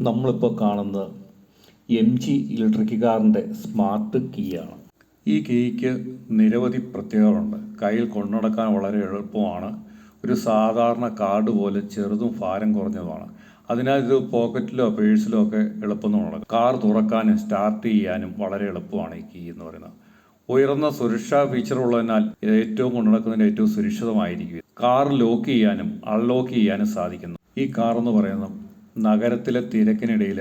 നമ്മളിപ്പോൾ കാണുന്നത് M G electric കാറിന്റെ സ്മാർട്ട് കീ ആണ്. ഈ കീക്ക് നിരവധി പ്രത്യേകതകളുണ്ട്. കയ്യിൽ കൊണ്ടുനടക്കാൻ വളരെ എളുപ്പമാണ്. ഒരു സാധാരണ കാർഡ് പോലെ ചെറുതും ഭാരം കുറഞ്ഞതുമാണ്. അതിനാൽ ഇത് പോക്കറ്റിലോ പേഴ്സിലോ ഒക്കെ എളുപ്പം നടക്കും കാർ തുറക്കാനും സ്റ്റാർട്ട് ചെയ്യാനും വളരെ എളുപ്പമാണ് ഈ കീ എന്ന് പറയുന്നത്. ഉയർന്ന സുരക്ഷാ ഫീച്ചർ ഉള്ളതിനാൽ ഇത് ഏറ്റവും കൊണ്ടുനടക്കുന്നതിന് ഏറ്റവും സുരക്ഷിതമായിരിക്കും. കാർ ലോക്ക് ചെയ്യാനും അൺലോക്ക് ചെയ്യാനും സാധിക്കുന്നു. ഈ കാർ എന്ന് പറയുന്നത് നഗരത്തിലെ തിരക്കിനിടയിൽ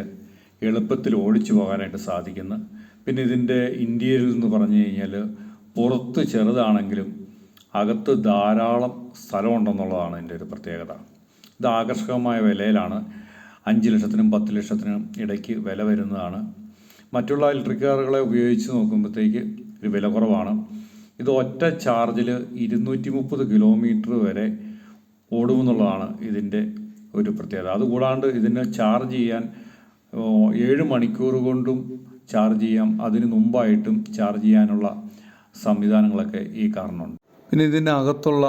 എളുപ്പത്തിൽ ഓടിച്ചു പോകാനായിട്ട് സാധിക്കുന്നു. പിന്നെ ഇതിന്റെ ഇന്ത്യയിൽ എന്ന് പറഞ്ഞു കഴിഞ്ഞാൽ പുറത്ത് ചെറുതാണെങ്കിലും അകത്ത് ധാരാളം സ്ഥലമുണ്ടെന്നുള്ളതാണ് ഇതിന്റെ ഒരു പ്രത്യേകത. ഇത് ആകർഷകമായ വിലയിലാണ്. അഞ്ച് ലക്ഷത്തിനും പത്ത് ലക്ഷത്തിനും ഇടയ്ക്ക് വില വരുന്നതാണ്. മറ്റുള്ള ഇലക്ട്രിക് കാറുകളെ ഉപയോഗിച്ച് നോക്കുമ്പോഴത്തേക്ക് ഒരു വില കുറവാണ്. ഇത് ഒറ്റ ചാർജിൽ ഇരുന്നൂറ്റി മുപ്പത് കിലോമീറ്റർ വരെ ഓടുമെന്നുള്ളതാണ് ഇതിന്റെ ഒരു പ്രത്യേകത. അതുകൂടാണ്ട് ഇതിനെ ചാർജ് ചെയ്യാൻ ഏഴ് മണിക്കൂർ കൊണ്ടും ചാർജ് ചെയ്യാം. അതിന് മുമ്പായിട്ടും ചാർജ് ചെയ്യാനുള്ള സംവിധാനങ്ങളൊക്കെ ഈ കാറിനുണ്ട്. പിന്നെ ഇതിന്റെ അകത്തുള്ള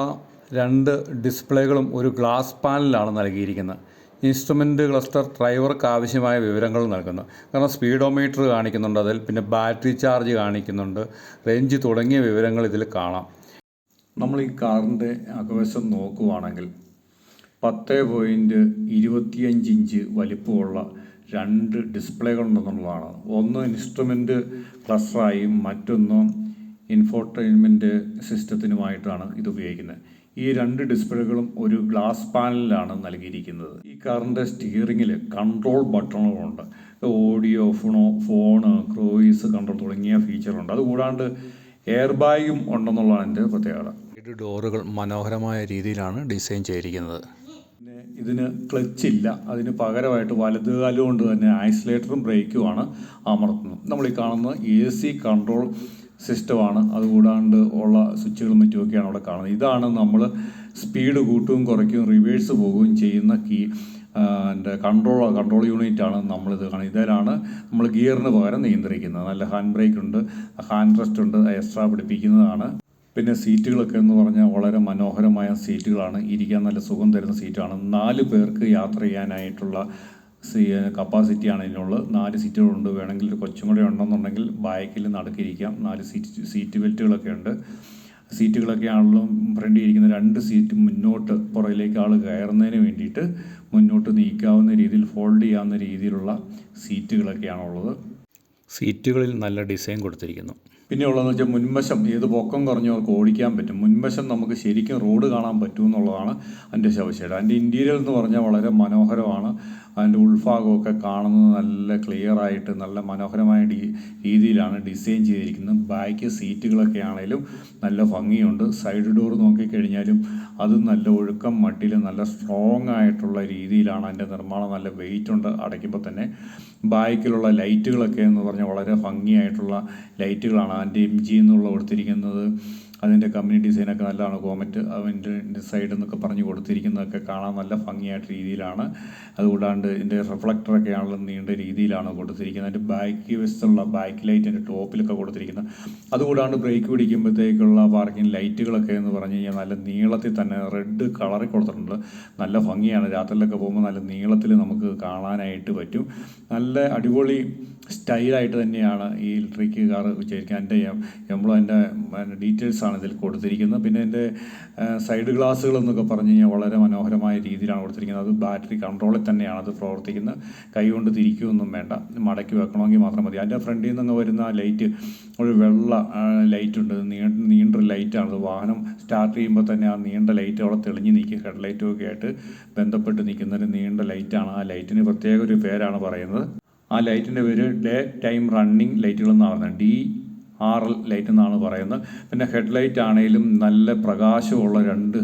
രണ്ട് ഡിസ്പ്ലേകളും ഒരു ഗ്ലാസ് പാനലാണ് നൽകിയിരിക്കുന്നത്. ഇൻസ്ട്രുമെന്റ് ക്ലസ്റ്റർ ഡ്രൈവർക്ക് ആവശ്യമായ വിവരങ്ങൾ നൽകുന്നു. കാരണം സ്പീഡോമീറ്റർ കാണിക്കുന്നുണ്ട് അതിൽ പിന്നെ ബാറ്ററി ചാർജ് കാണിക്കുന്നുണ്ട് റേഞ്ച് തുടങ്ങിയ വിവരങ്ങൾ ഇതിൽ കാണാം. നമ്മൾ ഈ കാറിന്റെ അകവശം നോക്കുവാണെങ്കിൽ പത്ത് പോയിന്റ് ഇരുപത്തിയഞ്ച് ഇഞ്ച് വലിപ്പമുള്ള രണ്ട് ഡിസ്പ്ലേകൾ ഡിസ്പ്ലേകളുണ്ടെന്നുള്ളതാണ് ഒന്ന് ഇൻസ്ട്രുമെന്റ് ക്ലസ്റ്ററായും മറ്റൊന്ന് ഇൻഫോർടൈൻമെന്റ് സിസ്റ്റത്തിനുമായിട്ടാണ് ഇത് ഉപയോഗിക്കുന്നത്. ഈ രണ്ട് ഡിസ്പ്ലേകളും ഒരു ഗ്ലാസ് പാനലിലാണ് നൽകിയിരിക്കുന്നത്. ഈ കാറിന്റെ സ്റ്റിയറിങ്ങിൽ കൺട്രോൾ ബട്ടണുകളുണ്ട് ഓഡിയോ ഫോണോ ഫോണ് ക്രൂയിസ് കൺട്രോൾ തുടങ്ങിയ ഫീച്ചറുണ്ട് അതുകൂടാണ്ട് എയർ ബാഗും ഉണ്ടെന്നുള്ളതാണ് എന്റെ പ്രത്യേകത. ഇത് ഡോറുകൾ മനോഹരമായ രീതിയിലാണ് ഡിസൈൻ ചെയ്തിരിക്കുന്നത്. പിന്നെ ഇതിന് ക്ലച്ച് ഇല്ല. അതിന് പകരമായിട്ട് വലതുകാലം കൊണ്ട് തന്നെ ഐസൊലേറ്ററും ബ്രേക്കുമാണ് അമർത്തുന്നത്. നമ്മൾ ഈ കാണുന്ന എ സി കൺട്രോൾ സിസ്റ്റമാണ് അതുകൂടാണ്ട് ഉള്ള സ്വിച്ചുകളും മറ്റുമൊക്കെയാണ് അവിടെ കാണുന്നത്. ഇതാണ് നമ്മൾ സ്പീഡ് കൂട്ടുകയും കുറയ്ക്കുകയും റിവേഴ്സ് പോവുകയും ചെയ്യുന്ന കീ എന്റെ കൺട്രോൾ കൺട്രോൾ യൂണിറ്റാണ് നമ്മളിത് കാണുന്നത്. ഇതിലാണ് നമ്മൾ ഗിയറിന് പകരം നിയന്ത്രിക്കുന്നത്. നല്ല ഹാൻഡ് ബ്രേക്ക് ഉണ്ട് ഹാൻഡ് റെസ്റ്റ് ഉണ്ട് എക്സ്ട്രാ പിടിപ്പിക്കുന്നതാണ്. പിന്നെ സീറ്റുകളൊക്കെ എന്ന് പറഞ്ഞാൽ വളരെ മനോഹരമായ സീറ്റുകളാണ്. ഇരിക്കാൻ നല്ല സുഖം തരുന്ന സീറ്റാണ്. നാല് പേർക്ക് യാത്ര ചെയ്യാനായിട്ടുള്ള സീ കപ്പാസിറ്റിയാണ് ഇതിനുള്ളത്. നാല് സീറ്റുകളുണ്ട്. വേണമെങ്കിൽ ഒരു കൊച്ചും കൂടെ ഉണ്ടെന്നുണ്ടെങ്കിൽ ബാക്കിൽ നടക്കിരിക്കാം നാല് സീറ്റ് സീറ്റ് ബെൽറ്റുകളൊക്കെ ഉണ്ട്. സീറ്റുകളൊക്കെ ആണല്ലോ ഫ്രണ്ടിൽ ഇരിക്കുന്ന രണ്ട് സീറ്റ് മുന്നോട്ട് പുറയിലേക്ക് ആൾ കയറുന്നതിന് വേണ്ടിയിട്ട് മുന്നോട്ട് നീക്കാവുന്ന രീതിയിൽ ഫോൾഡ് ചെയ്യാവുന്ന രീതിയിലുള്ള സീറ്റുകളൊക്കെയാണുള്ളത്. സീറ്റുകളിൽ നല്ല ഡിസൈൻ കൊടുത്തിരിക്കുന്നു. പിന്നെ ഉള്ളതെന്ന് വെച്ചാൽ മുൻവശം ഏത് പൊക്കം കുറഞ്ഞവർക്ക് ഓടിക്കാൻ പറ്റും. മുൻവശം നമുക്ക് ശരിക്കും റോഡ് കാണാൻ പറ്റുമെന്നുള്ളതാണ് അതിന്റെ സവിശേഷത അതിന്റെ ഇന്റീരിയർ എന്ന് പറഞ്ഞാൽ വളരെ മനോഹരമാണ്. അതിന്റെ ഉൾഭാഗമൊക്കെ കാണുന്നത് നല്ല ക്ലിയർ ആയിട്ട് നല്ല മനോഹരമായ രീതിയിലാണ് ഡിസൈൻ ചെയ്തിരിക്കുന്നത്. ബാക്ക് സീറ്റുകളൊക്കെ ആണെങ്കിലും നല്ല ഭംഗിയുണ്ട്. സൈഡ് ഡോർ നോക്കിക്കഴിഞ്ഞാലും അത് നല്ല ഒഴുക്കം മട്ടിൽ നല്ല സ്ട്രോങ് ആയിട്ടുള്ള രീതിയിലാണ് അതിന്റെ നിർമ്മാണം. നല്ല വെയിറ്റ് ഉണ്ട് അടയ്ക്കുമ്പോൾ തന്നെ. ബാക്കിലുള്ള ലൈറ്റുകളൊക്കെ എന്ന് പറഞ്ഞാൽ വളരെ ഭംഗിയായിട്ടുള്ള ലൈറ്റുകളാണ് അതിന്റെ എം ജി എന്നുള്ള കൊടുത്തിരിക്കുന്നത്. അതിന്റെ കമ്പനി ഡിസൈനൊക്കെ നല്ലതാണ് കോമറ്റ് അതിന്റെ സൈഡ് എന്നൊക്കെ പറഞ്ഞു കൊടുത്തിരിക്കുന്നതൊക്കെ കാണാൻ നല്ല ഭംഗിയായിട്ട് രീതിയിലാണ് അതുകൂടാണ്ട് ഇതിന്റെ റിഫ്ലക്ടറൊക്കെ ആണെങ്കിലും നീണ്ട രീതിയിലാണ് കൊടുത്തിരിക്കുന്നത് അതിന്റെ ബാക്ക് വശത്തുള്ള ബാക്ക് ലൈറ്റ് അതിന്റെ ടോപ്പിലൊക്കെ കൊടുത്തിരിക്കുന്നത് അതുകൂടാണ്ട് ബ്രേക്ക് പിടിക്കുമ്പോഴത്തേക്കുള്ള പാർക്കിംഗ് ലൈറ്റുകളൊക്കെ എന്ന് പറഞ്ഞു കഴിഞ്ഞാൽ നല്ല നീളത്തിൽ തന്നെ റെഡ് കളറിൽ കൊടുത്തിട്ടുണ്ട് നല്ല ഭംഗിയാണ് രാത്രിയിലൊക്കെ പോകുമ്പോൾ നല്ല നീളത്തിൽ നമുക്ക് കാണാനായിട്ട് പറ്റും നല്ല അടിപൊളി സ്റ്റൈലായിട്ട് തന്നെയാണ് ഈ ഇലക്ട്രിക് കാർ ചെയ്തിരിക്കുന്നത് എന്റെ എംബ്ലോ എന്റെ ഡീറ്റെയിൽസാണ് ഇതിൽ കൊടുത്തിരിക്കുന്നത്. പിന്നെ എന്റെ സൈഡ് ഗ്ലാസ്സുകൾ എന്നൊക്കെ പറഞ്ഞു കഴിഞ്ഞാൽ വളരെ മനോഹരമായ രീതിയിലാണ് കൊടുത്തിരിക്കുന്നത്. അത് ബാറ്ററി കൺട്രോളിൽ തന്നെയാണ് അത് പ്രവർത്തിക്കുന്നത്. കൈകൊണ്ട് തിരിക്കുകയൊന്നും വേണ്ട. മടക്കി വെക്കണമെങ്കിൽ മാത്രം മതി. അതിന്റെ ഫ്രണ്ടിൽ നിന്ന് വരുന്ന ലൈറ്റ് ഒരു വെള്ള ലൈറ്റ് ഉണ്ട്. നീണ്ട ലൈറ്റാണ് അത് വാഹനം സ്റ്റാർട്ട് ചെയ്യുമ്പോൾ തന്നെ ആ നീണ്ട ലൈറ്റ് അവിടെ തെളിഞ്ഞ് നിൽക്കും. ഹെഡ് ലൈറ്റും ഒക്കെ ആയിട്ട് ബന്ധപ്പെട്ട് നിൽക്കുന്ന ഒരു നീണ്ട ലൈറ്റാണ് ആ ലൈറ്റിന് പ്രത്യേക ഒരു പേരാണ് പറയുന്നത്. ആ ലൈറ്റിന്റെ പേര് ഡേ ടൈം റണ്ണിങ് ലൈറ്റുകൾ എന്നാണ് പറയുന്നത്. ഡി ആർ എൽ ലൈറ്റ് എന്നാണ് പറയുന്നത്. പിന്നെ ഹെഡ് ലൈറ്റ് ആണെങ്കിലും നല്ല പ്രകാശമുള്ള രണ്ട്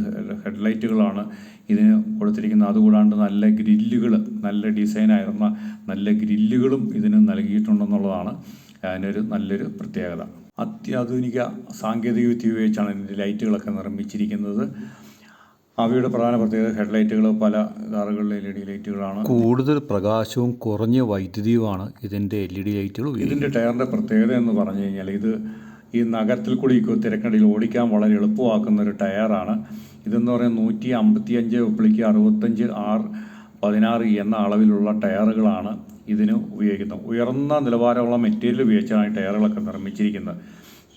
ഹെഡ് ലൈറ്റുകളാണ് ഇതിന് കൊടുത്തിരിക്കുന്നത്. അതുകൂടാണ്ട് നല്ല ഗ്രില്ലുകൾ നല്ല ഡിസൈനായിരുന്ന നല്ല ഗ്രില്ലുകളും ഇതിന് നൽകിയിട്ടുണ്ടെന്നുള്ളതാണ് അതിനൊരു നല്ലൊരു പ്രത്യേകത. അത്യാധുനിക സാങ്കേതിക വിദ്യ ഉപയോഗിച്ചാണ് ഇതിന്റെ ലൈറ്റുകളൊക്കെ നിർമ്മിച്ചിരിക്കുന്നത്. അവയുടെ പ്രധാന പ്രത്യേകത ഹെഡ്ലൈറ്റുകൾ പല കാറുകളിലെ എൽ ഇ ഡി ലൈറ്റുകളാണ്. കൂടുതൽ പ്രകാശവും കുറഞ്ഞ വൈദ്യുതിയുമാണ് ഇതിന്റെ എൽ ഇ ഡി ലൈറ്റുകൾ ഇതിന്റെ ടയറിന്റെ പ്രത്യേകത എന്ന് പറഞ്ഞു കഴിഞ്ഞാൽ ഇത് ഈ നഗരത്തിൽ കൂടി തിരക്കടിയിൽ ഓടിക്കാൻ വളരെ എളുപ്പമാക്കുന്ന ഒരു ടയറാണ്. ഇതെന്ന് പറയുന്നത് നൂറ്റി അമ്പത്തി അഞ്ച് ഉപ്പിളിക്ക് അറുപത്തഞ്ച് ആർ പതിനാറ് എന്ന അളവിലുള്ള ടയറുകളാണ് ഇതിന് ഉപയോഗിക്കുന്നത്. ഉയർന്ന നിലവാരമുള്ള മെറ്റീരിയൽ ഉപയോഗിച്ചാണ് ഈ ടയറുകളൊക്കെ നിർമ്മിച്ചിരിക്കുന്നത്.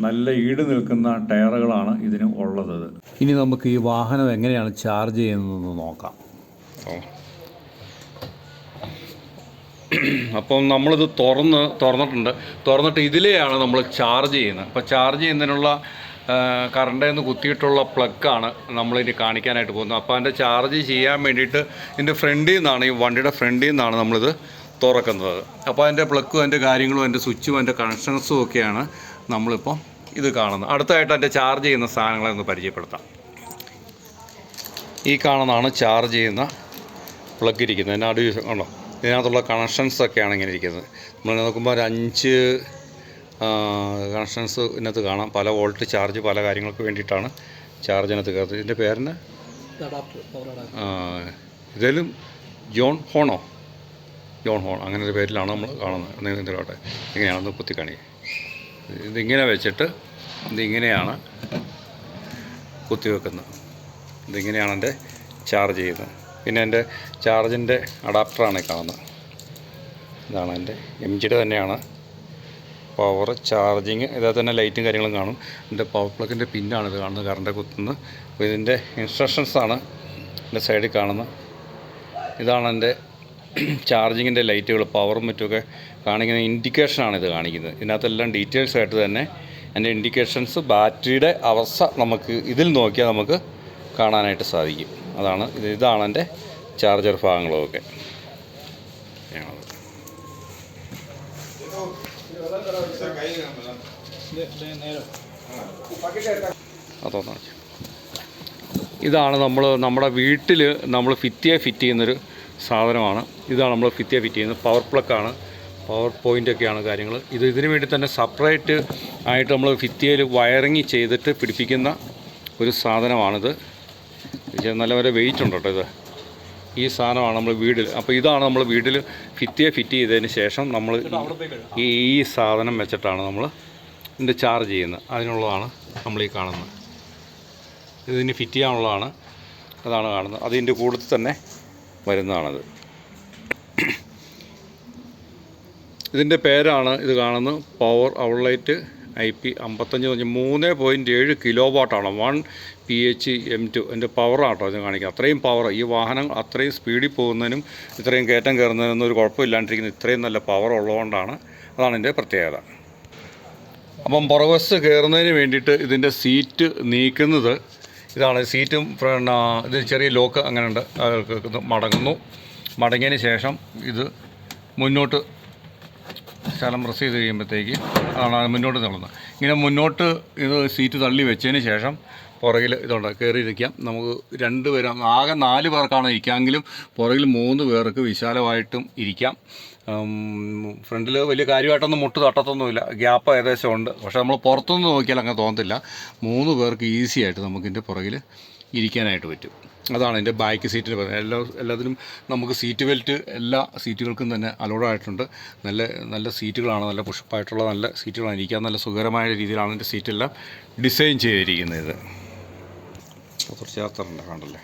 നല്ല ഈട് നിൽക്കുന്ന ടയറുകളാണ് ഇതിന് ഉള്ളത്. ഇനി നമുക്ക് ഈ വാഹനം എങ്ങനെയാണ് ചാർജ് ചെയ്യുന്നതെന്ന് നോക്കാം. അപ്പം നമ്മളിത് തുറന്ന് തുറന്നിട്ടുണ്ട്. തുറന്നിട്ട് ഇതിലെയാണ് നമ്മൾ ചാർജ് ചെയ്യുന്നത്. അപ്പോൾ ചാർജ് ചെയ്യുന്നതിനുള്ള കറണ്ടിൽ നിന്ന് കുത്തിയിട്ടുള്ള പ്ലഗാണ് നമ്മളിനി കാണിക്കാനായിട്ട് പോകുന്നത്. അപ്പോൾ അതിന്റെ ചാർജ് ചെയ്യാൻ വേണ്ടിയിട്ട് ഇതിന്റെ ഫ്രണ്ടിൽ നിന്നാണ് ഈ വണ്ടിയുടെ ഫ്രണ്ടിൽ നിന്നാണ് നമ്മളിത് തുറക്കുന്നത്. അപ്പോൾ അതിന്റെ പ്ലഗും അതിന്റെ കാര്യങ്ങളും അതിന്റെ സ്വിച്ചും അതിന്റെ കണക്ഷൻസും ഒക്കെയാണ് നമ്മളിപ്പോൾ ഇത് കാണുന്നത്. അടുത്തായിട്ട് അതിന്റെ ചാർജ് ചെയ്യുന്ന സാധനങ്ങളെ ഒന്ന് പരിചയപ്പെടുത്താം. ഈ കാണുന്നതാണ് ചാർജ് ചെയ്യുന്ന പ്ലഗ് ഇരിക്കുന്നത്. അതിന്റെ അടി ഉണ്ടോ? ഇതിനകത്തുള്ള കണക്ഷൻസ് ഒക്കെയാണ് ഇങ്ങനെ ഇരിക്കുന്നത്. നമ്മൾ നോക്കുമ്പോൾ ഒരു അഞ്ച് കണക്ഷൻസ് ഇതിനകത്ത് കാണാം. പല വോൾട്ട് ചാർജ് പല കാര്യങ്ങൾക്ക് വേണ്ടിയിട്ടാണ് ചാർജിനകത്ത് കയറുന്നത്. ഇതിന്റെ പേരിന് ഇതിലും ജോൺ ഹോണോ? John horn. അങ്ങനെ ഒരു പേരിലാണ് നമ്മൾ കാണുന്നത്. എന്തെങ്കിലും ഇതിലോട്ടെ ഇങ്ങനെയാണെന്ന് കുത്തി കാണിക്കുക ഇതിങ്ങനെ വെച്ചിട്ട് ഇതിങ്ങനെയാണ് കുത്തിവെക്കുന്നത് ഇതിങ്ങനെയാണ് എന്റെ ചാർജ് ചെയ്യുന്നത്. പിന്നെ എന്റെ ചാർജിന്റെ അഡാപ്റ്ററാണ് കാണുന്നത്. ഇതാണ് എന്റെ എം ജിയുടെ തന്നെയാണ്. പവർ ചാർജിങ് ഇതേ തന്നെ ലൈറ്റും കാര്യങ്ങളും കാണും. എന്റെ പവർ പ്ലഗിന്റെ പിന്നാണ് ഇത് കാണുന്നത്. കറണ്ട് കുത്തുന്നത്. അപ്പോൾ ഇതിന്റെ ഇൻസ്ട്രക്ഷൻസാണ് എന്റെ സൈഡിൽ കാണുന്നത്. ഇതാണ് എന്റെ ചാർജിങ്ങിന്റെ ലൈറ്റുകൾ പവറും മറ്റുമൊക്കെ കാണിക്കുന്ന ഇൻഡിക്കേഷനാണ് ഇത് കാണിക്കുന്നത്. ഇതിനകത്തെല്ലാം ഡീറ്റെയിൽസ് ആയിട്ട് തന്നെ എന്റെ ഇൻഡിക്കേഷൻസ് ബാറ്ററിയുടെ അവസ്ഥ നമുക്ക് ഇതിൽ നോക്കിയാൽ നമുക്ക് കാണാനായിട്ട് സാധിക്കും. അതാണ് ഇത് ഇതാണ് എന്റെ ചാർജർ ഭാഗങ്ങളുമൊക്കെ. ഇതാണ് നമ്മൾ നമ്മുടെ വീട്ടിൽ നമ്മൾ ഫിറ്റിയെ ഫിറ്റ് ചെയ്യുന്നൊരു സാധനമാണ്. ഇതാണ് നമ്മൾ ഫിറ്റിയെ ഫിറ്റ് ചെയ്യുന്നത്. പവർ പ്ലക്കാണ് പവർ പോയിന്റൊക്കെയാണ് കാര്യങ്ങൾ ഇത് ഇതിനു വേണ്ടി തന്നെ സെപ്പറേറ്റ് ആയിട്ട് നമ്മൾ ഫിറ്റിയയിൽ വയറിങ് ചെയ്തിട്ട് പിടിപ്പിക്കുന്ന ഒരു സാധനമാണിത്. നല്ല വരെ വെയിറ്റ് ഉണ്ട് കേട്ടോ ഇത്. ഈ സാധനമാണ് നമ്മൾ വീട്ടിൽ അപ്പോൾ ഇതാണ് നമ്മൾ വീട്ടിൽ ഫിറ്റിയെ ഫിറ്റ് ചെയ്തതിന് ശേഷം നമ്മൾ ഈ ഈ സാധനം വെച്ചിട്ടാണ് നമ്മൾ ഇതിന്റെ ചാർജ് ചെയ്യുന്നത്. അതിനുള്ളതാണ് നമ്മൾ ഈ കാണുന്നത്. ഇതിന് ഫിറ്റ് ചെയ്യാനുള്ളതാണ്. അതാണ് കാണുന്നത്. അതിന്റെ കൂട്ടത്തിൽ തന്നെ വരുന്നതാണത് ഇതിന്റെ പേരാണ് ഇത് കാണുന്നത് പവർ ഔട്ട്ലൈറ്റ് ഐ പി അമ്പത്തഞ്ച് പറഞ്ഞ് മൂന്ന് പോയിന്റ് ഏഴ് kilo വാട്ടാണ് one P H M two എന്റെ പവറാട്ടോ ഇത് കാണിക്കുക അത്രയും പവർ ഈ വാഹനം അത്രയും സ്പീഡിൽ പോകുന്നതിനും ഇത്രയും കയറ്റം കയറുന്നതിനൊന്നും ഒരു കുഴപ്പമില്ലാണ്ടിരിക്കുന്ന. ഇത്രയും നല്ല പവർ ഉള്ളതുകൊണ്ടാണ് അതാണ് ഇതിന്റെ പ്രത്യേകത. അപ്പം പുറവസ് കയറുന്നതിന് വേണ്ടിയിട്ട് ഇതിന്റെ സീറ്റ് നീക്കുന്നത് ഇതാണ് സീറ്റും പിന്നെ ഇത് ചെറിയ ലോക്ക് അങ്ങനെ ഉണ്ട് മടങ്ങുന്നു. മടങ്ങിയതിന് ശേഷം ഇത് മുന്നോട്ട് ശലം പ്രസ് ചെയ്ത് കഴിയുമ്പോഴത്തേക്ക് ആണ് മുന്നോട്ട് തള്ളുന്നത് ഇങ്ങനെ മുന്നോട്ട് ഇത് സീറ്റ് തള്ളി വെച്ചതിന് ശേഷം പുറകിൽ ഇതുണ്ട് കയറി ഇരിക്കാം നമുക്ക് രണ്ട് പേരും ആകെ നാല് പേർക്കാണ് ഇരിക്കാമെങ്കിലും പുറകിൽ മൂന്ന് പേർക്ക് വിശാലമായിട്ടും ഇരിക്കാം. ഫ്രണ്ടിൽ വലിയ കാര്യമായിട്ടൊന്നും മുട്ട് തട്ടത്തൊന്നുമില്ല. ഗ്യാപ്പ് ഏകദേശം ഉണ്ട്. പക്ഷെ നമ്മൾ പുറത്തുനിന്ന് നോക്കിയാൽ അങ്ങനെ തോന്നത്തില്ല. മൂന്ന് പേർക്ക് ഈസി ആയിട്ട് നമുക്കിതിന്റെ പുറകിൽ ഇരിക്കാനായിട്ട് പറ്റും. അതാണ് എന്റെ ബാക്ക് സീറ്റിന് പറയുന്നത് എല്ലാ എല്ലാത്തിനും നമുക്ക് സീറ്റ് ബെൽറ്റ് എല്ലാ സീറ്റുകൾക്കും തന്നെ അലോഡായിട്ടുണ്ട് നല്ല നല്ല സീറ്റുകളാണ് നല്ല പുഷ്പായിട്ടുള്ള നല്ല സീറ്റുകളാണ്. ഇരിക്കാൻ നല്ല സുഖകരമായ രീതിയിലാണ് എന്റെ സീറ്റെല്ലാം ഡിസൈൻ ചെയ്തിരിക്കുന്നത്. കുറച്ച് ചേർത്തിട്ടുണ്ട് കണ്ടല്ലേ?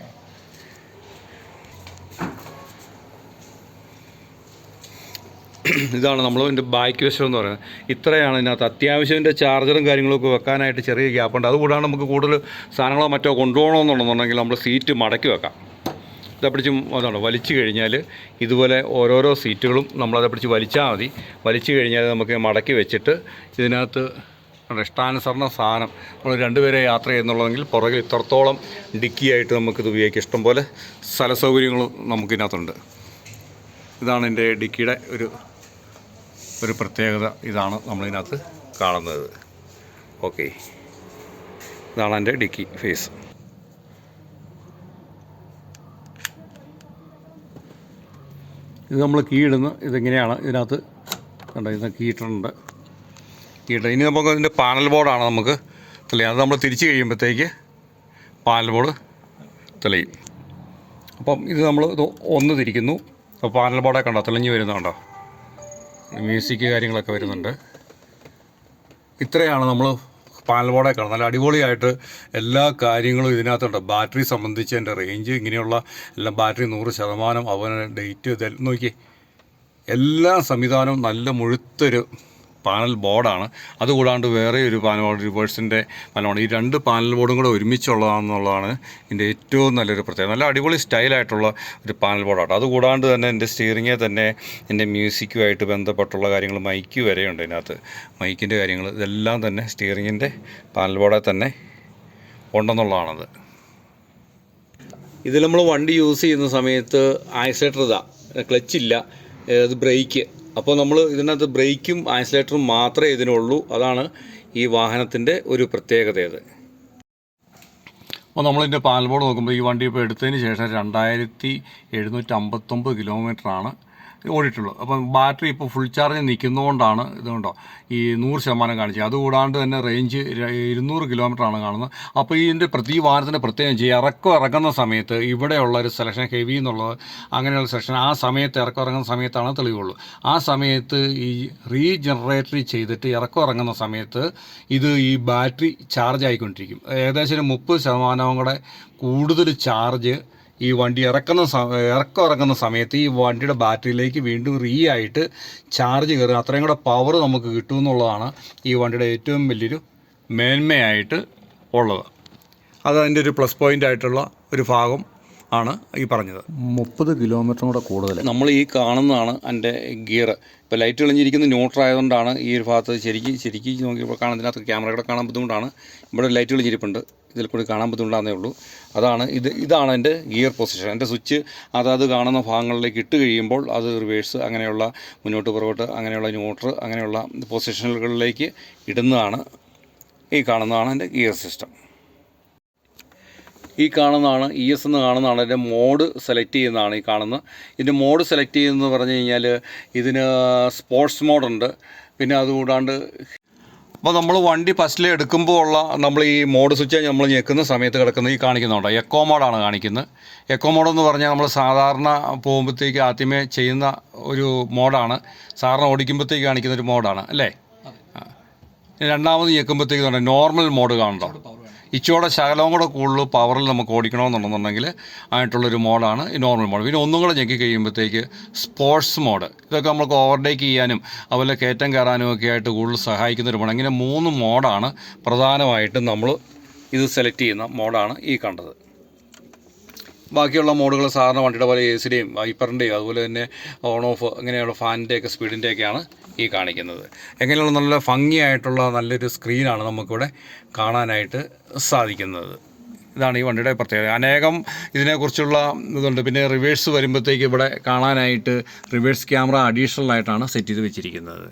ഇതാണ് നമ്മൾ ഇതിന്റെ ബാക്ക് വശം എന്ന് പറയുന്നത്. ഇത്രയാണ് ഇതിനകത്ത്. അത്യാവശ്യം ഇതിന്റെ ചാർജറും കാര്യങ്ങളൊക്കെ വെക്കാനായിട്ട് ചെറിയ ഗ്യാപ്പുണ്ട് അതുകൂടാണ് നമുക്ക് കൂടുതൽ സാധനങ്ങളോ മറ്റോ കൊണ്ടുപോകണമെന്നുണ്ടെന്നുണ്ടെങ്കിൽ നമ്മൾ സീറ്റ് മടക്കി വെക്കാം. ഇതേ പിടിച്ച് അതാണ് വലിച്ചു കഴിഞ്ഞാൽ ഇതുപോലെ ഓരോരോ സീറ്റുകളും നമ്മളതെ പിടിച്ച് വലിച്ചാൽ മതി. വലിച്ചു കഴിഞ്ഞാൽ നമുക്ക് മടക്കി വെച്ചിട്ട് ഇതിനകത്ത് ഇഷ്ടാനുസരണ സാധനം. നമ്മൾ രണ്ടുപേരെ യാത്ര ചെയ്യുന്നുള്ളതെങ്കിൽ പുറകിൽ ഇത്രത്തോളം ഡിക്കിയായിട്ട് നമുക്കിത് ഉപയോഗിക്കാം. ഇഷ്ടംപോലെ സ്ഥല സൗകര്യങ്ങളും നമുക്കിതിനകത്തുണ്ട്. ഇതാണ് എന്റെ ഡിക്കിയുടെ ഒരു ഒരു പ്രത്യേകത ഇതാണ് നമ്മളിതിനകത്ത് കാണുന്നത്. ഓക്കെ. ഇതാണ് എന്റെ ഡിക്കി ഫേസ്. ഇത് നമ്മൾ കീ ഇതെങ്ങനെയാണ് ഇതിനകത്ത്? കണ്ട ഇത് കീ ഇട്ടിട്ടുണ്ട് കീ ഇട്ട് ഇനി നമുക്ക് ഇതിന്റെ പാനൽ ബോർഡാണ് നമുക്ക് തെളിയുക. അത് നമ്മൾ തിരിച്ച് കഴിയുമ്പോഴത്തേക്ക് പാനൽ ബോർഡ് തെളിയും. അപ്പം ഇത് നമ്മൾ ഒന്ന് തിരിക്കുന്നു. അപ്പോൾ പാനൽ ബോർഡൊക്കെ കണ്ടോ തെളിഞ്ഞ് വരുന്നുണ്ടോ മ്യൂസിക് കാര്യങ്ങളൊക്കെ വരുന്നുണ്ട്. ഇത്രയാണ് നമ്മൾ പാനൽ ബോർഡേ കാണാം നല്ല അടിപൊളിയായിട്ട് എല്ലാ കാര്യങ്ങളും ഇതിനകത്തുണ്ട്. ബാറ്ററി സംബന്ധിച്ച് എന്റെ റേഞ്ച് ഇങ്ങനെയുള്ള എല്ലാം ബാറ്ററി നൂറ് ശതമാനം അവൻ ഡേറ്റ് നോക്കി എല്ലാ സംവിധാനവും നല്ല മുഴുത്തൊരു പാനൽ ബോർഡാണ്. അതുകൂടാണ്ട് വേറെ ഒരു പാനൽ ബോർഡ് റിവേഴ്സിന്റെ പാനലാണ്. ഈ രണ്ട് പാനൽ ബോർഡും കൂടെ ഒരുമിച്ചുള്ളതാണെന്നുള്ളതാണ് ഇതിന്റെ ഏറ്റവും നല്ലൊരു പ്രത്യേകത. നല്ല അടിപൊളി സ്റ്റൈലായിട്ടുള്ള ഒരു പാനൽ ബോർഡാണ്. അതുകൂടാണ്ട് തന്നെ എന്റെ സ്റ്റിയറിങ്ങെ തന്നെ എന്റെ മ്യൂസിക്കുമായിട്ട് ബന്ധപ്പെട്ടുള്ള കാര്യങ്ങൾ മൈക്ക് വരെയുണ്ട് ഇതിനകത്ത്. മൈക്കിന്റെ കാര്യങ്ങൾ ഇതെല്ലാം തന്നെ സ്റ്റിയറിങ്ങിന്റെ പാനൽ ബോർഡിൽ തന്നെ ഉണ്ടെന്നുള്ളതാണത്. ഇതിൽ നമ്മൾ വണ്ടി യൂസ് ചെയ്യുന്ന സമയത്ത് ആക്സിലേറ്റർ ഇതാ. ക്ലച്ചില്ല അത് ബ്രേക്ക്. അപ്പോൾ നമ്മൾ ഇതിനകത്ത് ബ്രേക്കും ആക്സിലേറ്ററും മാത്രമേ ഇതിനുള്ളൂ. അതാണ് ഈ വാഹനത്തിന്റെ ഒരു പ്രത്യേകത ഇത് അപ്പോൾ നമ്മളിതിന്റെ പാൽബോർഡ് നോക്കുമ്പോൾ ഈ വണ്ടി ഇപ്പോൾ എടുത്തതിന് ശേഷം രണ്ടായിരത്തി എഴുന്നൂറ്റി അമ്പത്തൊമ്പത് കിലോമീറ്ററാണ്. ഓടിയിട്ടുള്ളൂ. അപ്പം ബാറ്ററി ഇപ്പോൾ ഫുൾ ചാർജ് നിൽക്കുന്നതുകൊണ്ടാണ് ഇതുകൊണ്ടോ ഈ നൂറ് ശതമാനം കാണിച്ചത്. അതുകൂടാണ്ട് തന്നെ റേഞ്ച് ഇരുന്നൂറ് കിലോമീറ്റർ ആണ് കാണുന്നത്. അപ്പോൾ ഇതിന്റെ പ്രതി വാഹനത്തിന്റെ പ്രത്യേകം ചെയ്യുക ഇറക്കം ഇറങ്ങുന്ന സമയത്ത് ഇവിടെയുള്ള ഒരു സെലക്ഷൻ ഹെവി എന്നുള്ളത് അങ്ങനെയുള്ള സെലക്ഷൻ ആ സമയത്ത് ഇറക്കം ഇറങ്ങുന്ന സമയത്താണ് തെളിവുള്ളൂ. ആ സമയത്ത് ഈ റീജനറേറ്ററി ചെയ്തിട്ട് ഇറക്കം ഇറങ്ങുന്ന സമയത്ത് ഇത് ഈ ബാറ്ററി ചാർജ് ആയിക്കൊണ്ടിരിക്കും. ഏകദേശം ഒരു മുപ്പത് ശതമാനവും കൂടെ കൂടുതൽ ചാർജ് ഈ വണ്ടി ഇറക്കുന്ന ഇറക്കം ഇറങ്ങുന്ന സമയത്ത് ഈ വണ്ടിയുടെ ബാറ്ററിയിലേക്ക് വീണ്ടും റീ ആയിട്ട് ചാർജ് കയറുക. അത്രയും കൂടെ പവർ നമുക്ക് കിട്ടുമെന്നുള്ളതാണ് ഈ വണ്ടിയുടെ ഏറ്റവും വലിയൊരു മേന്മയായിട്ട് ഉള്ളത്. അത് അതിന്റെ ഒരു പ്ലസ് പോയിന്റ് ആയിട്ടുള്ള ഒരു ഭാഗം ആണ് ഈ പറഞ്ഞത്. മുപ്പത് കിലോമീറ്ററും കൂടെ കൂടുതൽ. നമ്മൾ ഈ കാണുന്നതാണ് എന്റെ ഗിയർ. ഇപ്പോൾ ലൈറ്റ് തെളിഞ്ഞിരിക്കുന്ന ന്യൂട്രൽ ആയതുകൊണ്ടാണ് ഈ ഒരു ഭാഗത്ത് ശരിക്കും ശരിക്കും നോക്കിയപ്പോൾ കാണുന്നതിനകത്ത് ക്യാമറയുടെ കാണാൻ ബുദ്ധിമുട്ടാണ്. ഇവിടെ ലൈറ്റ് തെളിഞ്ഞിരിപ്പുണ്ട്. ഇതിൽ കൂടി കാണാൻ ബുദ്ധിമുട്ടാന്നേ ഉള്ളൂ. അതാണ് ഇത് ഇതാണ് എന്റെ ഗിയർ പൊസിഷൻ. എന്റെ സ്വിച്ച് അതാത് കാണുന്ന ഭാഗങ്ങളിലേക്ക് ഇട്ട് കഴിയുമ്പോൾ അത് റിവേഴ്സ് അങ്ങനെയുള്ള മുന്നോട്ട് പുറകോട്ട് അങ്ങനെയുള്ള ന്യൂട്രൽ അങ്ങനെയുള്ള പൊസിഷനുകളിലേക്ക് ഇടുന്നതാണ് ഈ കാണുന്നതാണ് എന്റെ ഗിയർ സിസ്റ്റം. ഈ കാണുന്നതാണ് ഇ എസ് എന്ന് കാണുന്നതാണ് ഇതിന്റെ മോഡ് സെലക്ട് ചെയ്യുന്നതാണ് ഈ കാണുന്നത് ഇതിന്റെ മോഡ് സെലക്ട് ചെയ്യുന്നതെന്ന് പറഞ്ഞു കഴിഞ്ഞാൽ ഇതിന് സ്പോർട്സ് മോഡുണ്ട് പിന്നെ അതുകൂടാണ്ട് അപ്പോൾ നമ്മൾ വണ്ടി ഫസ്റ്റിൽ എടുക്കുമ്പോൾ ഉള്ള നമ്മൾ ഈ മോഡ് സ്വിച്ച് നമ്മൾ ഞെക്കുന്ന സമയത്ത് കിടക്കുന്ന ഈ കാണിക്കുന്നുണ്ട് എക്കോ മോഡാണ് കാണിക്കുന്നത്. എക്കോ മോഡെന്ന് പറഞ്ഞാൽ നമ്മൾ സാധാരണ പോകുമ്പോഴത്തേക്ക് ആദ്യമേ ചെയ്യുന്ന ഒരു മോഡാണ് സാധാരണ ഓടിക്കുമ്പോഴത്തേക്ക് കാണിക്കുന്ന ഒരു മോഡാണ് അല്ലേ. രണ്ടാമത് ഞെക്കുമ്പോഴത്തേക്ക് നോർമൽ മോഡ് കാണുന്നുണ്ടോ? ഇച്ചിരി ശകലവും കൂടെ കൂടുതൽ പവറിൽ നമുക്ക് ഓടിക്കണമെന്നുണ്ടെന്നുണ്ടെങ്കിൽ ആയിട്ടുള്ളൊരു മോഡാണ് ഈ നോർമൽ മോഡ് പിന്നെ ഒന്നും കൂടെ ഞെക്കി കഴിയുമ്പോഴത്തേക്ക് സ്പോർട്സ് മോഡ് ഇതൊക്കെ നമുക്ക് ഓവർടേക്ക് ചെയ്യാനും അതുപോലെ കയറ്റം കയറാനും ഒക്കെ ആയിട്ട് കൂടുതൽ സഹായിക്കുന്ന ഒരു മോഡ് അങ്ങനെ മൂന്ന് മോഡാണ് പ്രധാനമായിട്ടും നമ്മൾ ഇത് സെലക്ട് ചെയ്യുന്ന മോഡാണ് ഈ കണ്ടത്. ബാക്കിയുള്ള മോഡുകൾ സാധാരണ വണ്ടിയുടെ പോലെ എ സിയുടെയും വൈപ്പറിന്റെയും അതുപോലെ തന്നെ ഓൺ ഓഫ് അങ്ങനെയുള്ള ഫാനിന്റെയൊക്കെ സ്പീഡിന്റെയൊക്കെയാണ് ഈ കാണിക്കുന്നത്. എങ്ങനെയുള്ള നല്ല ഭംഗിയായിട്ടുള്ള നല്ലൊരു സ്ക്രീനാണ് നമുക്കിവിടെ കാണാനായിട്ട് സാധിക്കുന്നത്. ഇതാണ് ഈ വണ്ടിയുടെ പ്രത്യേകത. അനേകം ഇതിനെക്കുറിച്ചുള്ള ഇതുണ്ട്. പിന്നെ റിവേഴ്സ് വരുമ്പോഴത്തേക്ക് ഇവിടെ കാണാനായിട്ട് റിവേഴ്സ് ക്യാമറ അഡീഷണൽ ആയിട്ടാണ് സെറ്റ് ചെയ്ത് വെച്ചിരിക്കുന്നത്.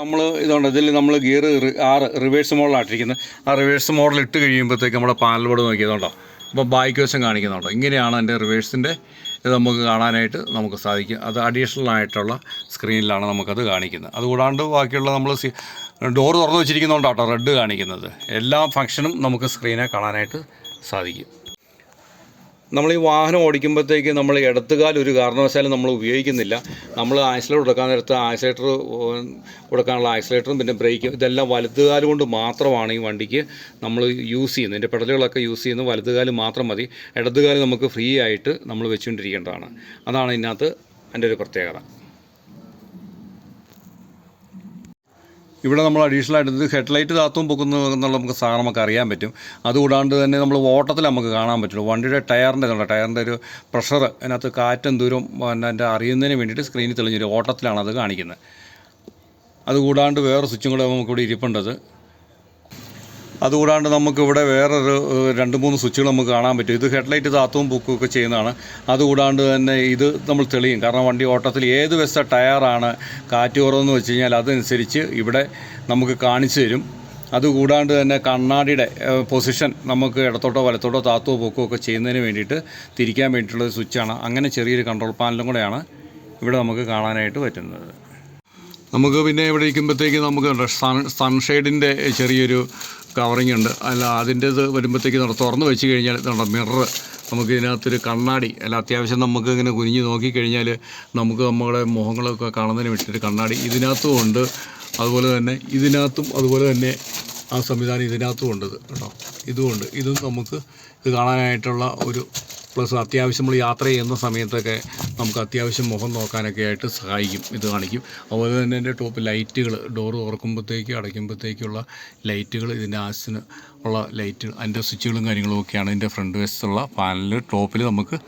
നമ്മൾ ഇതുണ്ട്. ഇതിൽ നമ്മൾ ഗിയർ ആ റിവേഴ്സ് മോഡലായിട്ടിരിക്കുന്നത് ആ റിവേഴ്സ് മോഡൽ ഇട്ട് കഴിയുമ്പോഴത്തേക്ക് നമ്മുടെ പാനൽ ബോർഡ് നോക്കിയതുണ്ടോ? അപ്പോൾ ബാക്ക് വശം കാണിക്കുന്നുണ്ടോ. ഇങ്ങനെയാണ് എന്റെ റിവേഴ്സിന്റെ ഇത് നമുക്ക് കാണാനായിട്ട് നമുക്ക് സാധിക്കും അത് അഡീഷണൽ ആയിട്ടുള്ള സ്ക്രീനിലാണ് നമുക്കത് കാണിക്കുന്നത്. അതുകൂടാണ്ട് ബാക്കിയുള്ള നമ്മൾ ഡോർ തുറന്നു വെച്ചിരിക്കുന്നതുകൊണ്ടാണ് കേട്ടോ റെഡ് കാണിക്കുന്നത്. എല്ലാ ഫംഗ്ഷനും നമുക്ക് സ്ക്രീനെ കാണാനായിട്ട് സാധിക്കും. നമ്മൾ ഈ വാഹനം ഓടിക്കുമ്പോഴത്തേക്ക് നമ്മൾ ഇടത്തുകാൽ ഒരു കാരണവശാലും നമ്മൾ ഉപയോഗിക്കുന്നില്ല. നമ്മൾ ആക്സിലേറ്റർ കൊടുക്കാൻ നേരത്ത് ആക്സിലേറ്റർ കൊടുക്കാനുള്ള ആക്സിലേറ്ററും പിന്നെ ബ്രേക്കും ഇതെല്ലാം വലത്തുകാൽ കൊണ്ട് മാത്രമാണ് ഈ വണ്ടിക്ക് നമ്മൾ യൂസ് ചെയ്യുന്നത്. ഇതിന്റെ പെടലുകളൊക്കെ യൂസ് ചെയ്യുന്നത് വലത്തുകാൽ മാത്രം മതി. ഇടത്തുകാൽ നമുക്ക് ഫ്രീ ആയിട്ട് നമ്മൾ വെച്ചുകൊണ്ടിരിക്കേണ്ടതാണ്. അതാണ് ഇതിനകത്ത് എന്റെ ഒരു പ്രത്യേകത. ഇവിടെ നമ്മൾ അഡീഷണൽ ആയിട്ട് ഹെഡ്ലൈറ്റ് താത്തും പൊക്കുന്നു എന്നുള്ള നമുക്ക് സാധനം നമുക്ക് അറിയാൻ പറ്റും. അതുകൂടാണ്ട് തന്നെ നമ്മൾ ഓട്ടത്തിൽ നമുക്ക് കാണാൻ പറ്റുള്ളൂ. വണ്ടിയുടെ ടയറിന്റെ ഇതുണ്ട് ടയറിന്റെ ഒരു പ്രഷർ അതിനകത്ത് കാറ്റും ദൂരം പിന്നെ അതിന്റെ അറിയുന്നതിന് വേണ്ടിയിട്ട് സ്ക്രീനിൽ തെളിഞ്ഞൊരു ഓട്ടത്തിലാണ് അത് കാണിക്കുന്നത്. അതുകൂടാണ്ട് വേറെ സ്വിച്ചും കൂടെ നമുക്കിവിടെ ഇരിപ്പുണ്ടത് അതുകൂടാണ്ട് നമുക്കിവിടെ വേറൊരു രണ്ട് മൂന്ന് സ്വിച്ചുകൾ നമുക്ക് കാണാൻ പറ്റും. ഇത് ഹെഡ്ലൈറ്റ് താത്തവും ബുക്കും ഒക്കെ ചെയ്യുന്നതാണ്. അതുകൂടാണ്ട് തന്നെ ഇത് നമ്മൾ തെളിയും. കാരണം വണ്ടി ഓട്ടത്തിൽ ഏത് വെച്ച ടയറാണ് കാറ്റ് കുറവെന്ന് വെച്ച് കഴിഞ്ഞാൽ അതനുസരിച്ച് ഇവിടെ നമുക്ക് കാണിച്ചു തരും. അതുകൂടാണ്ട് തന്നെ കണ്ണാടിയുടെ പൊസിഷൻ നമുക്ക് ഇടത്തോട്ടോ വലത്തോട്ടോ താത്തോ പൊക്കോ ഒക്കെ ചെയ്യുന്നതിന് വേണ്ടിയിട്ട് തിരിക്കാൻ വേണ്ടിയിട്ടുള്ള ഒരു സ്വിച്ചാണ്. അങ്ങനെ ചെറിയൊരു കൺട്രോൾ പാനലും കൂടെയാണ് ഇവിടെ നമുക്ക് കാണാനായിട്ട് പറ്റുന്നത്. നമുക്ക് പിന്നെ ഇവിടെ ഇരിക്കുമ്പോഴത്തേക്ക് നമുക്ക് സൺ സൺഷെയ്ഡിന്റെ ചെറിയൊരു കവറിങ് ഉണ്ട്. അല്ല അതിന്റേത് വരുമ്പോഴത്തേക്ക് തുറന്ന് വെച്ച് കഴിഞ്ഞാൽ ഇതുണ്ട് മിറർ നമുക്ക് ഇതിനകത്തൊരു കണ്ണാടി അല്ല അത്യാവശ്യം നമുക്ക് ഇങ്ങനെ കുനിഞ്ഞ് നോക്കിക്കഴിഞ്ഞാൽ നമുക്ക് നമ്മുടെ മുഖങ്ങളൊക്കെ കാണുന്നതിന് വേണ്ടിയിട്ട് കണ്ണാടി ഇതിനകത്തും ഉണ്ട്. അതുപോലെ തന്നെ ഇതിനകത്തും അതുപോലെ തന്നെ ആ സംവിധാനം ഇതിനകത്തും ഉണ്ട് കേട്ടോ. ഇതുമുണ്ട് ഇതും നമുക്ക് ഇത് കാണാനായിട്ടുള്ള ഒരു പ്ലസ് അത്യാവശ്യം നമ്മൾ യാത്ര ചെയ്യുന്ന സമയത്തൊക്കെ നമുക്ക് അത്യാവശ്യം മുഖം നോക്കാനൊക്കെ ആയിട്ട് സഹായിക്കും. ഇത് കാണിക്കും. അതുപോലെ തന്നെ എന്റെ ടോപ്പ് ലൈറ്റുകൾ ഡോറ് തുറക്കുമ്പോഴത്തേക്ക് അടയ്ക്കുമ്പോഴത്തേക്കുള്ള ലൈറ്റുകൾ ഇതിന്റെ ആവശ്യത്തിന് ഉള്ള ലൈറ്റ് അതിന്റെ സ്വിച്ചുകളും കാര്യങ്ങളും ഒക്കെയാണ് ഇതിന്റെ ഫ്രണ്ട് വശത്തുള്ള പാനലിൽ ടോപ്പിൽ നമുക്ക്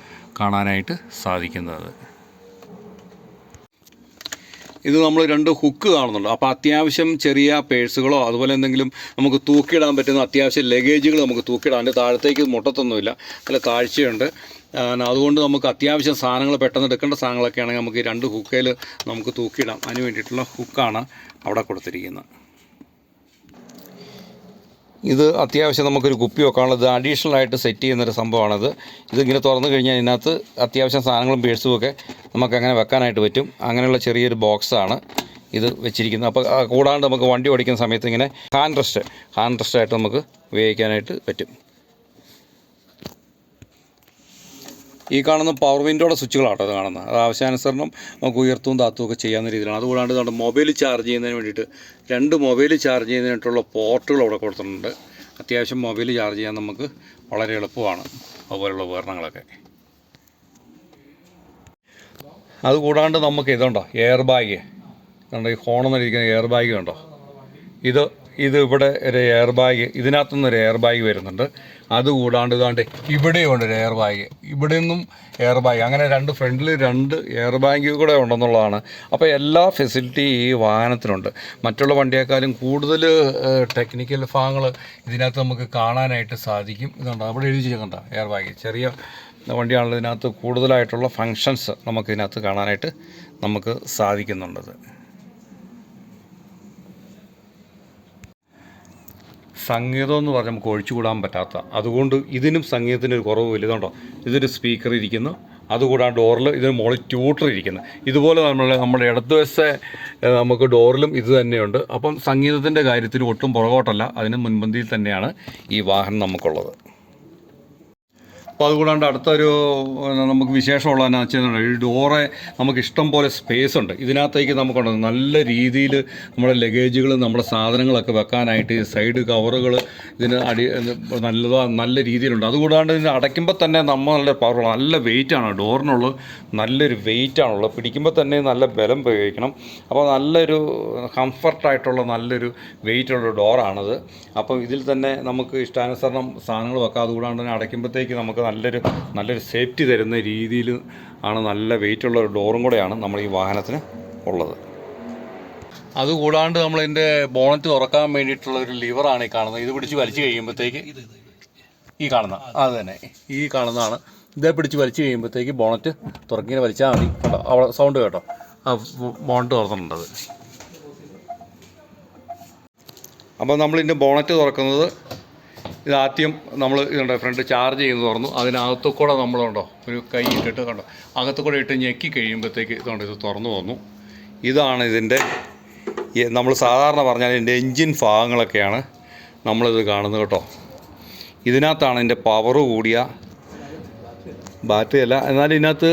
കാണാനായിട്ട് സാധിക്കുന്നത്. ഇത് നമ്മൾ രണ്ട് ഹുക്ക് കാണുന്നുണ്ട്. അപ്പോൾ അത്യാവശ്യം ചെറിയ പേഴ്സുകളോ അതുപോലെ എന്തെങ്കിലും നമുക്ക് തൂക്കിയിടാൻ പറ്റുന്ന അത്യാവശ്യം ലഗേജുകൾ നമുക്ക് തൂക്കിയിടാം. അതിന്റെ താഴത്തേക്ക് മുട്ടത്തൊന്നുമില്ല. നല്ല താഴ്ചയുണ്ട് അതുകൊണ്ട് നമുക്ക് അത്യാവശ്യം സാധനങ്ങൾ പെട്ടെന്ന് എടുക്കേണ്ട സാധനങ്ങളൊക്കെ ആണെങ്കിൽ നമുക്ക് രണ്ട് ഹുക്കയിൽ നമുക്ക് തൂക്കിയിടാം. അതിന് വേണ്ടിയിട്ടുള്ള ഹുക്കാണ് അവിടെ കൊടുത്തിരിക്കുന്നത്. ഇത് അത്യാവശ്യം നമുക്കൊരു കുപ്പി വെക്കാനുള്ളത് അഡീഷണൽ ആയിട്ട് സെറ്റ് ചെയ്യുന്നൊരു സംഭവമാണത്. ഇതിങ്ങനെ തുറന്നു കഴിഞ്ഞാൽ ഇതിനകത്ത് അത്യാവശ്യം സാധനങ്ങളും പേഴ്സും ഒക്കെ നമുക്ക് അങ്ങനെ വെക്കാനായിട്ട് പറ്റും. അങ്ങനെയുള്ള ചെറിയൊരു ബോക്സാണ് ഇത് വെച്ചിരിക്കുന്നത്. അപ്പോൾ കൂടാണ്ട് നമുക്ക് വണ്ടി ഓടിക്കുന്ന സമയത്ത് ഇങ്ങനെ ഹാൻഡ് റെസ്റ്റ് ഹാൻഡ് റെസ്റ്റായിട്ട് നമുക്ക് ഉപയോഗിക്കാനായിട്ട് പറ്റും. ഈ കാണുന്ന പവർ വിൻഡോയുടെ സ്വിച്ചുകളാട്ടോ അത് കാണുന്നത്. അത് ആവശ്യാനുസരണം നമുക്ക് ഉയർത്തും താത്തും ഒക്കെ ചെയ്യാവുന്ന രീതിയിലാണ്. അതുകൂടാണ്ട് നമ്മുടെ മൊബൈൽ ചാർജ് ചെയ്യുന്നതിന് വേണ്ടിയിട്ട് രണ്ട് മൊബൈൽ ചാർജ് ചെയ്യുന്നതിനായിട്ടുള്ള പോർട്ടുകൾ അവിടെ കൊടുത്തിട്ടുണ്ട്. അത്യാവശ്യം മൊബൈൽ ചാർജ് ചെയ്യാൻ നമുക്ക് വളരെ എളുപ്പമാണ് അതുപോലുള്ള ഉപകരണങ്ങളൊക്കെ. അതുകൂടാണ്ട് നമുക്ക് ഇതുണ്ടോ എയർ ബാഗ് കണ്ടോ ഈ ഹോണെന്നിരിക്കുന്ന എയർ ബാഗ് കണ്ടോ? ഇത് ഇത് ഇവിടെ ഒരു എയർ ബാഗ് ഇതിനകത്തുനിന്ന് ഒരു എയർ ബാഗ് വരുന്നുണ്ട്. അതുകൂടാണ്ട് ഇതാണ്ട് ഇവിടെയും ഉണ്ട് ഒരു എയർ ബാഗ് ഇവിടെ നിന്നും എയർ ബാഗ് അങ്ങനെ രണ്ട് ഫ്രണ്ടിൽ രണ്ട് എയർ ബാഗ് കൂടെ ഉണ്ടെന്നുള്ളതാണ്. അപ്പോൾ എല്ലാ ഫെസിലിറ്റി ഈ വാഹനത്തിനുണ്ട്. മറ്റുള്ള വണ്ടിയേക്കാളും കൂടുതൽ ടെക്നിക്കൽ ഭാഗങ്ങൾ ഇതിനകത്ത് നമുക്ക് കാണാനായിട്ട് സാധിക്കും. ഇതുണ്ട്? അവിടെ എഴുതി കണ്ട എയർ ബാഗ് ചെറിയ വണ്ടിയാണല്ലോ ഇതിനകത്ത് കൂടുതലായിട്ടുള്ള ഫങ്ഷൻസ് നമുക്ക് ഇതിനകത്ത് കാണാനായിട്ട് നമുക്ക് സാധിക്കുന്നുണ്ടത്. സംഗീതം എന്ന് പറഞ്ഞാൽ നമുക്ക് ഒഴിച്ചുകൂടാൻ പറ്റാത്ത. അതുകൊണ്ട് ഇതിനും സംഗീതത്തിന് ഒരു കുറവ് വലുതുണ്ടോ? ഇതൊരു സ്പീക്കർ ഇരിക്കുന്നു. അതുകൂടാതെ ഡോറിൽ ഇതിന് മുകളിൽ ട്യൂട്ടർ ഇരിക്കുന്നു. ഇതുപോലെ നമ്മൾ നമ്മുടെ ഇടതുവശത്തെ നമുക്ക് ഡോറിലും ഇത് തന്നെയുണ്ട്. അപ്പം സംഗീതത്തിന്റെ കാര്യത്തിൽ ഒട്ടും പുറകോട്ടല്ല. അതിന് മുൻപന്തിയിൽ തന്നെയാണ് ഈ വാഹനം നമുക്കുള്ളത്. അപ്പോൾ അതുകൂടാണ്ട് അടുത്തൊരു നമുക്ക് വിശേഷമുള്ള എന്നാ വെച്ചാൽ ഈ ഡോറെ നമുക്ക് ഇഷ്ടം പോലെ സ്പേസ് ഉണ്ട്. ഇതിനകത്തേക്ക് നമുക്കുണ്ട്. നല്ല രീതിയിൽ നമ്മുടെ ലഗേജുകൾ നമ്മുടെ സാധനങ്ങളൊക്കെ വെക്കാനായിട്ട് സൈഡ് കവറുകൾ ഇതിന് അടി നല്ലതാ നല്ല രീതിയിലുണ്ട്. അതുകൂടാണ്ട് ഇതിന് അടയ്ക്കുമ്പോൾ തന്നെ നമ്മൾ നല്ല പവറുള്ള നല്ല വെയിറ്റാണ് ഡോറിനുള്ളത് നല്ലൊരു വെയിറ്റാണുള്ളത് പിടിക്കുമ്പോൾ തന്നെ നല്ല ബലം പ്രയോഗിക്കണം. അപ്പോൾ നല്ലൊരു കംഫർട്ടായിട്ടുള്ള നല്ലൊരു വെയിറ്റുള്ള ഡോറാണത്. അപ്പോൾ ഇതിൽ തന്നെ നമുക്ക് ഇഷ്ടാനുസരണം സാധനങ്ങൾ വെക്കാം. അതുകൂടാണ്ട് തന്നെ അടയ്ക്കുമ്പോഴത്തേക്ക് നമുക്ക് നല്ലൊരു നല്ലൊരു സേഫ്റ്റി തരുന്ന രീതിയിൽ ആണ് നല്ല വെയിറ്റുള്ള ഒരു ഡോറും കൂടെയാണ് നമ്മൾ ഈ വാഹനത്തിന് ഉള്ളത്. അതുകൂടാണ്ട് നമ്മളിതിന്റെ ബോണറ്റ് തുറക്കാൻ വേണ്ടിയിട്ടുള്ള ഒരു ലിവറാണ് ഈ കാണുന്നത്. ഇത് പിടിച്ച് വലിച്ചു കഴിയുമ്പോഴത്തേക്ക് ഈ കാണുന്ന അത് തന്നെ. ഈ കാണുന്നതാണ്. ഇതേ പിടിച്ച് വലിച്ചു കഴിയുമ്പോഴത്തേക്ക് ബോണറ്റ് തുറക്കിങ്ങനെ വലിച്ചാൽ മതി. കേട്ടോ അവിടെ സൗണ്ട് കേട്ടോ. ആ ബോണറ്റ് തുറന്നിട്ടുണ്ടത് അപ്പോൾ നമ്മളിതിന്റെ ബോണറ്റ് തുറക്കുന്നത് ഇത് ആദ്യം നമ്മൾ ഇതുണ്ട് ഫ്രണ്ട് ചാർജ് ചെയ്യുന്നത് തുറന്നു. അതിനകത്തു കൂടെ നമ്മളുണ്ടോ ഒരു കൈ ഇട്ടിട്ട് കണ്ടോ. അകത്തു കൂടെ ഇട്ട് ഞെക്കി കഴിയുമ്പോഴത്തേക്ക് ഇതുണ്ട് ഇത് തുറന്നു വന്നു. ഇതാണ് ഇതിന്റെ നമ്മൾ സാധാരണ പറഞ്ഞാൽ ഇതിന്റെ എൻജിൻ ഭാഗങ്ങളൊക്കെയാണ് നമ്മളിത് കാണുന്നത് കേട്ടോ. ഇതിനകത്താണ് ഇതിന്റെ പവർ കൂടിയ ബാറ്ററി അല്ല എന്നാൽ ഇതിനകത്ത്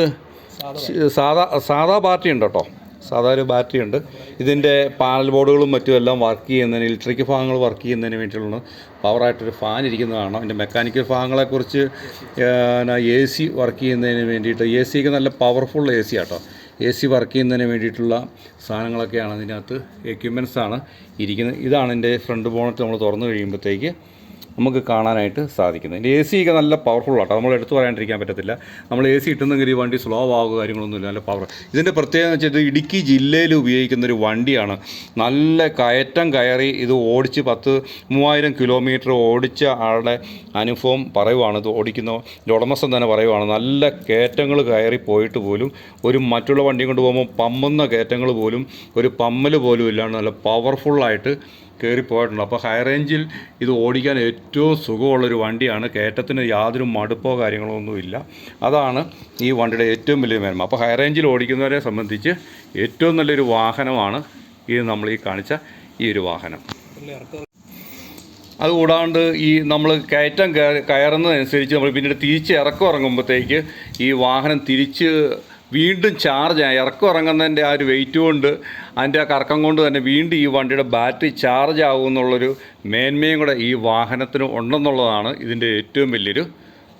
സാധാ സാധാ ബാറ്ററി ഉണ്ട് കേട്ടോ സാധാ ഒരു ബാറ്ററി ഉണ്ട്. ഇതിന്റെ പാനൽ ബോർഡുകളും മറ്റും എല്ലാം വർക്ക് ചെയ്യുന്നതിന് ഇലക്ട്രിക് ഭാഗങ്ങൾ വർക്ക് ചെയ്യുന്നതിന് വേണ്ടിയിട്ടുള്ള പവറായിട്ടൊരു ഫാൻ ഇരിക്കുന്നതാണ്. അതിന്റെ മെക്കാനിക്കൽ ഭാഗങ്ങളെക്കുറിച്ച് എ സി വർക്ക് ചെയ്യുന്നതിന് വേണ്ടിയിട്ട് എ സിക്ക് നല്ല പവർഫുൾ എ സി ആട്ടോ. എ സി വർക്ക് ചെയ്യുന്നതിന് വേണ്ടിയിട്ടുള്ള സാധനങ്ങളൊക്കെയാണ് അതിനകത്ത് എക്യുപ്മെൻസാണ് ഇരിക്കുന്നത്. ഇതാണ് എന്റെ ഫ്രണ്ട് ബോണറ്റ് നമ്മൾ തുറന്നു കഴിയുമ്പോഴത്തേക്ക് നമുക്ക് കാണാനായിട്ട് സാധിക്കുന്നത് ഇതിന്റെ എ സി ഒക്കെ നല്ല പവർഫുൾ ആട്ടോ. നമ്മൾ എടുത്തു പറയാണ്ടിരിക്കാൻ പറ്റത്തില്ല. നമ്മൾ എ സി ഇട്ടുന്നെങ്കിൽ ഈ വണ്ടി സ്ലോ ആവുക കാര്യങ്ങളൊന്നുമില്ല. നല്ല പവർ ഇതിന്റെ പ്രത്യേകത എന്ന് വെച്ചാൽ ഇത് ഇടുക്കി ജില്ലയിൽ ഉപയോഗിക്കുന്ന ഒരു വണ്ടിയാണ്. നല്ല കയറ്റം കയറി ഇത് ഓടിച്ച് പത്ത് മൂവായിരം കിലോമീറ്റർ ഓടിച്ച ആളുടെ അനുഭവം പറയുവാണ്. ഇത് ഓടിക്കുന്ന ഉടമസ്ഥൻ തന്നെ പറയുവാണ്. നല്ല കയറ്റങ്ങൾ കയറി പോയിട്ട് പോലും ഒരു മറ്റുള്ള വണ്ടിയും കൊണ്ട് പോകുമ്പോൾ പമ്മുന്ന കയറ്റങ്ങൾ പോലും ഒരു പമ്മൽ പോലും ഇല്ലാണ്ട് നല്ല പവർഫുള്ളായിട്ട് കയറി പോയിട്ടുണ്ട് അപ്പോൾ ഹൈ റേഞ്ചിൽ ഇത് ഓടിക്കാൻ ഏറ്റവും സുഖമുള്ളൊരു വണ്ടിയാണ്. കയറ്റത്തിന് യാതൊരു മടുപ്പോ കാര്യങ്ങളോ ഒന്നുമില്ല. അതാണ് ഈ വണ്ടിയുടെ ഏറ്റവും വലിയ മേന്മ. അപ്പോൾ ഹൈ റേഞ്ചിൽ ഓടിക്കുന്നവരെ സംബന്ധിച്ച് ഏറ്റവും നല്ലൊരു വാഹനമാണ് ഈ നമ്മൾ ഈ കാണിച്ച ഈ ഒരു വാഹനം. അതുകൂടാണ്ട് ഈ നമ്മൾ കയറ്റം കയറി- കയറുന്നതനുസരിച്ച് നമ്മൾ പിന്നീട് തിരിച്ച് ഇറക്കം ഇറങ്ങുമ്പോഴത്തേക്ക് ഈ വാഹനം തിരിച്ച് വീണ്ടും ചാർജ് ഇറക്കം ഇറങ്ങുന്നതിന്റെ ആ ഒരു വെയിറ്റ് കൊണ്ട് അതിന്റെ ആ കറക്കം കൊണ്ട് തന്നെ വീണ്ടും ഈ വണ്ടിയുടെ ബാറ്ററി ചാർജ് ആകും എന്നുള്ളൊരു മേന്മയും കൂടെ ഈ വാഹനത്തിന് ഉണ്ടെന്നുള്ളതാണ് ഇതിന്റെ ഏറ്റവും വലിയൊരു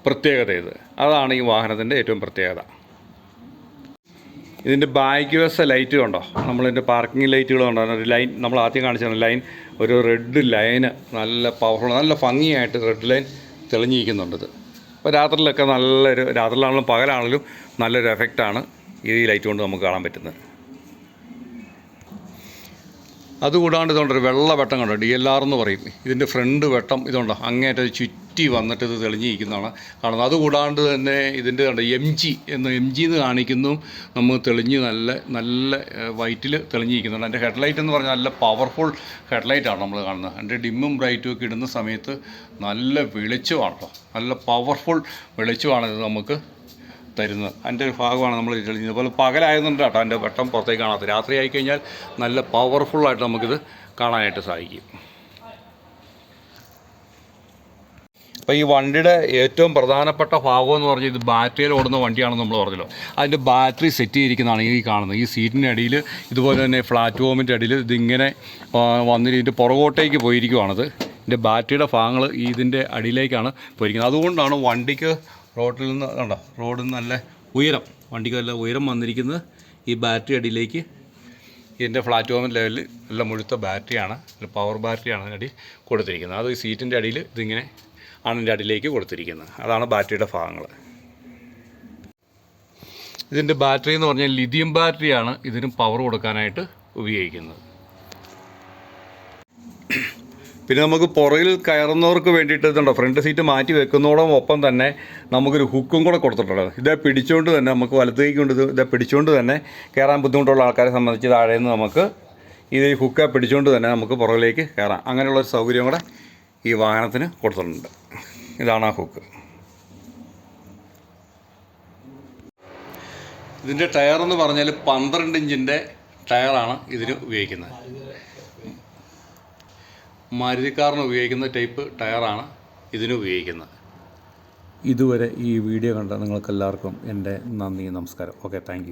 പ്രത്യേകത ഇത്. അതാണ് ഈ വാഹനത്തിന്റെ ഏറ്റവും പ്രത്യേകത. ഇതിന്റെ ബാക്ക് വശ ലൈറ്റ് കണ്ടോ? നമ്മളിതിന്റെ പാർക്കിംഗ് ലൈറ്റുകൾ ഒരു ലൈൻ നമ്മൾ ആദ്യം കാണിച്ചാണ് ലൈൻ ഒരു റെഡ് ലൈന് നല്ല പവർഫുൾ നല്ല ഭംഗിയായിട്ട് റെഡ് ലൈൻ തെളിഞ്ഞിരിക്കുന്നുണ്ട് അപ്പോൾ രാത്രിയിലൊക്കെ നല്ലൊരു രാത്രിയിലാണെങ്കിലും പകലാണെങ്കിലും നല്ലൊരു എഫക്റ്റാണ് ഈ ലൈറ്റ് കൊണ്ട് നമുക്ക് കാണാൻ പറ്റുന്നത്. അതുകൂടാണ്ട് ഇതുകൊണ്ടൊരു വെള്ള വെട്ടം കണ്ടോ? ഡി എൽ ആർ എന്ന് പറയും. ഇതിന്റെ ഫ്രണ്ട് വെട്ടം ഇതുണ്ടോ? അങ്ങേറ്റ ചുറ്റി വന്നിട്ട് ഇത് തെളിഞ്ഞിരിക്കുന്നതാണ്. കാണുന്നത് അതുകൂടാണ്ട് തന്നെ ഇതിന്റെ എം ജി എന്ന് എം ജി എന്ന് കാണിക്കുന്നു. നമ്മൾ തെളിഞ്ഞ് നല്ല നല്ല വൈറ്റിൽ തെളിഞ്ഞിരിക്കുന്നുണ്ട് എന്റെ ഹെഡ്ലൈറ്റ് എന്ന് പറഞ്ഞാൽ നല്ല പവർഫുൾ ഹെഡ്ലൈറ്റാണ് നമ്മൾ കാണുന്നത്. എന്റെ ഡിമ്മും ബ്രൈറ്റും ഒക്കെ ഇടുന്ന സമയത്ത് നല്ല വെളിച്ചമാണ് നല്ല പവർഫുൾ വെളിച്ചമാണ് ഇത് നമുക്ക് തരുന്നത്. അതിന്റെ ഒരു ഭാഗമാണ് നമ്മൾ തെളിഞ്ഞത് അതുപോലെ പകലായതുകൊണ്ട് കേട്ടോ അതിന്റെ വെട്ടം പുറത്തേക്ക് കാണാത്തത് രാത്രി ആയിക്കഴിഞ്ഞാൽ നല്ല പവർഫുള്ളായിട്ട് നമുക്കിത് കാണാനായിട്ട് സാധിക്കും. അപ്പോൾ ഈ വണ്ടിയുടെ ഏറ്റവും പ്രധാനപ്പെട്ട ഭാഗം എന്ന് പറഞ്ഞാൽ ഇത് ബാറ്ററിയിൽ ഓടുന്ന വണ്ടിയാണെന്ന് നമ്മൾ പറഞ്ഞല്ലോ. അതിന്റെ ബാറ്ററി സെറ്റ് ചെയ്തിരിക്കുന്നതാണ് ഈ കാണുന്നത്. ഈ സീറ്റിന്റെ അടിയിൽ ഇതുപോലെ തന്നെ പ്ലാറ്റ്ഫോമിന്റെ അടിയിൽ ഇതിങ്ങനെ വന്നിട്ട് ഇതിന്റെ പുറകോട്ടേക്ക് പോയിരിക്കുവാണത്. ഇതിന്റെ ബാറ്ററിയുടെ ഭാഗങ്ങൾ ഇതിന്റെ അടിയിലേക്കാണ് പോയിരിക്കുന്നത്. അതുകൊണ്ടാണ് വണ്ടിക്ക് റോഡിൽ നിന്ന് കണ്ടോ റോഡിൽ നിന്ന് നല്ല ഉയരം വണ്ടിക്ക് നല്ല ഉയരം വന്നിരിക്കുന്നത് ഈ ബാറ്ററി അടിയിലേക്ക്. ഇതിന്റെ പ്ലാറ്റ്ഫോം ലെവലിൽ നല്ല മുഴുത്ത ബാറ്ററിയാണ് പവർ ബാറ്ററിയാണ് അതിനടി കൊടുത്തിരിക്കുന്നത്. അത് ഈ സീറ്റിന്റെ അടിയിൽ ഇതിങ്ങനെ ആണ് അടിയിലേക്ക് കൊടുത്തിരിക്കുന്നത്. അതാണ് ബാറ്ററിയുടെ ഭാഗങ്ങൾ. ഇതിന്റെ ബാറ്ററി എന്ന് പറഞ്ഞാൽ ലിഥിയം ബാറ്ററിയാണ് ഇതിന് പവർ കൊടുക്കാനായിട്ട് ഉപയോഗിക്കുന്നത്. പിന്നെ നമുക്ക് പുറകിൽ കയറുന്നവർക്ക് വേണ്ടിയിട്ട് ഇതുണ്ടോ? ഫ്രണ്ട് സീറ്റ് മാറ്റി വെക്കുന്നതോടും ഒപ്പം തന്നെ നമുക്കൊരു ഹുക്കും കൂടെ കൊടുത്തിട്ടുണ്ട്. ഇതേ പിടിച്ചുകൊണ്ട് തന്നെ നമുക്ക് വലത്തേക്ക് കൊണ്ട് ഇത് പിടിച്ചുകൊണ്ട് തന്നെ കയറാൻ ബുദ്ധിമുട്ടുള്ള ആൾക്കാരെ സംബന്ധിച്ച് താഴെ നിന്ന് നമുക്ക് ഇത് ഹുക്ക പിടിച്ചുകൊണ്ട് തന്നെ നമുക്ക് പുറകിലേക്ക് കയറാം. അങ്ങനെയുള്ള ഒരു സൗകര്യം കൂടെ ഈ വാഹനത്തിന് കൊടുത്തിട്ടുണ്ട്. ഇതാണ് ആ ഹുക്ക്. ഇതിന്റെ ടയർ എന്ന് പറഞ്ഞാൽ പന്ത്രണ്ട് ഇഞ്ചിന്റെ ടയറാണ് ഇതിന് ഉപയോഗിക്കുന്നത്. മാരുതി കാറിന് ഉപയോഗിക്കുന്ന ടൈപ്പ് ടയറാണ് ഇതിന് ഉപയോഗിക്കുന്നത്. ഇതുവരെ ഈ വീഡിയോ കണ്ട നിങ്ങൾക്കെല്ലാവർക്കും എന്റെ നന്ദി നമസ്കാരം. Okay thank